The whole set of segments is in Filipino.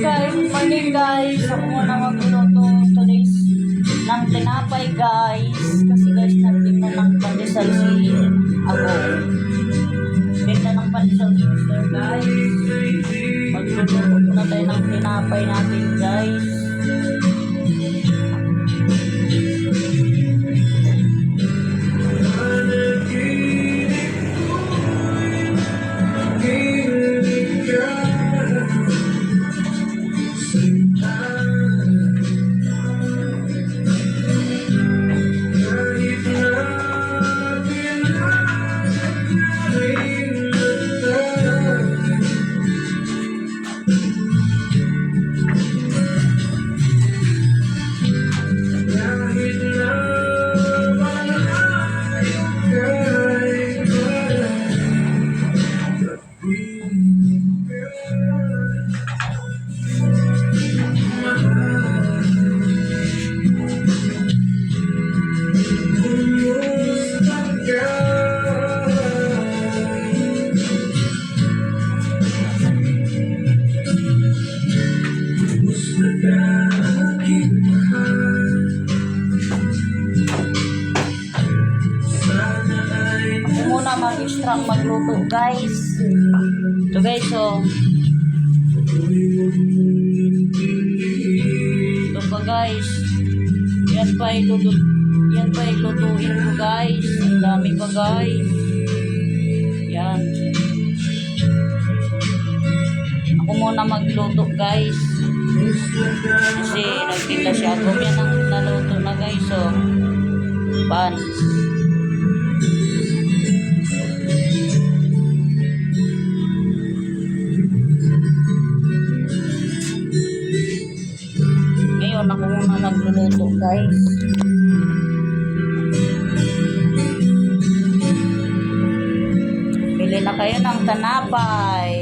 guys, morning guys. Ako muna magluluto today's ng tinapay guys. Kasi guys, nagtinda ng pandesal si ako. Tinda ng pandesal si Mr. guys. Magluluto muna tayo ng tinapay natin guys. Mag-extract magluto guys. Ito guys, so. Ito pa guys. Yan pa iluto. Yan pa ilutuin ko guys. Ang dami pa guys. Yan. Ako muna magluto guys. Kasi nagtinda siya. Ako yan ang naluto na guys. So, pan. Kayo ng tanapay.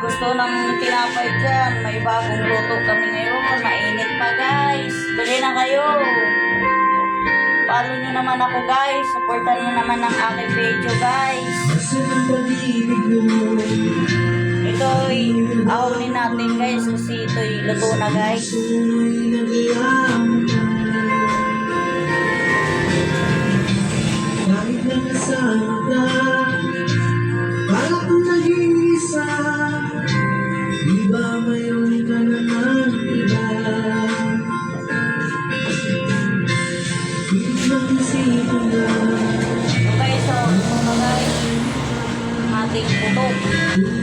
Gusto ng tinapay dyan, may bagong luto kami ngayon. Mainit pa guys. Bili na kayo. Follow nyo naman ako guys. Supportan nyo naman ang aking video guys. Ito'y ahonin natin guys kasi ito'y luto na guys. Kahit na nasama Thank you.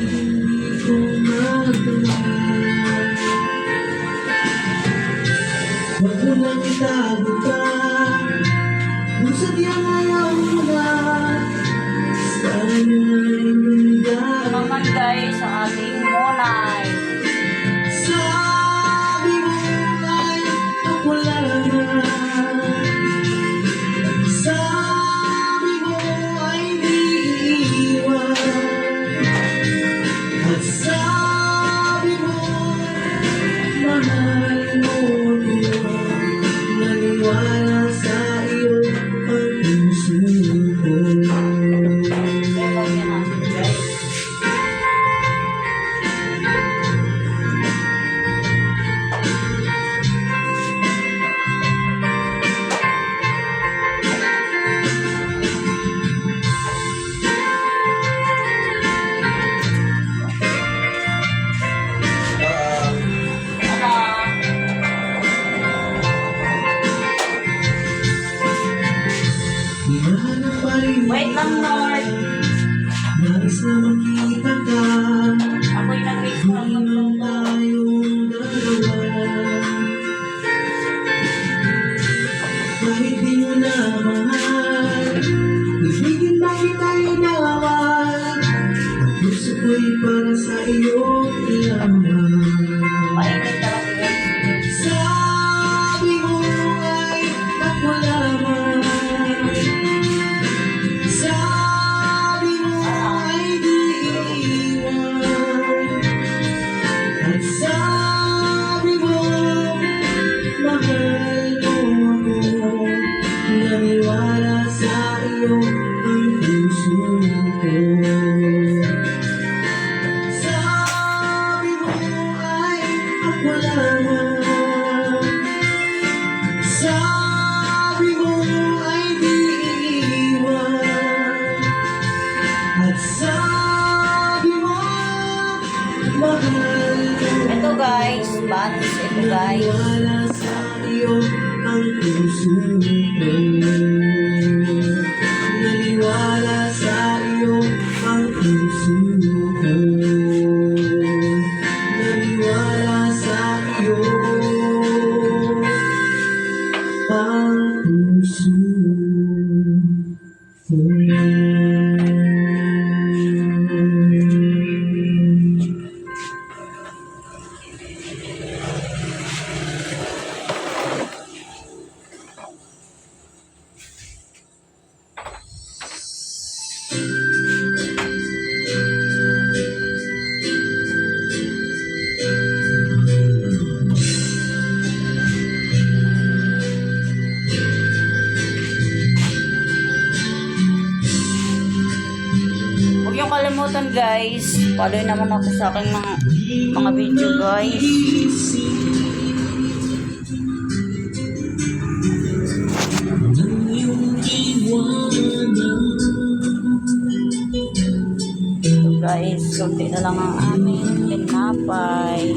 Guys. Ang puso ko Naniwala sa iyo ang puso ko. Naniwala sa iyo ang puso ko kalimutan guys. Follow naman ako sa aking mga, mga video guys. So guys, kunti na lang ang aming tinapay.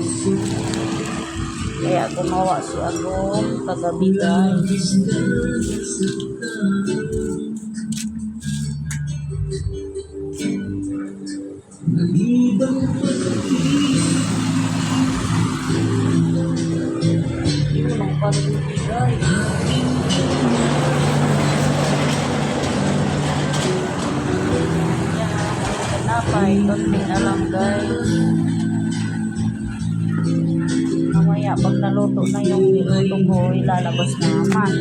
Kaya gumawa si Agong kagabi guys. Tinapay. Kunti na lang guys. Mamaya pag naluto na yung niluto ko, ilalabas na naman.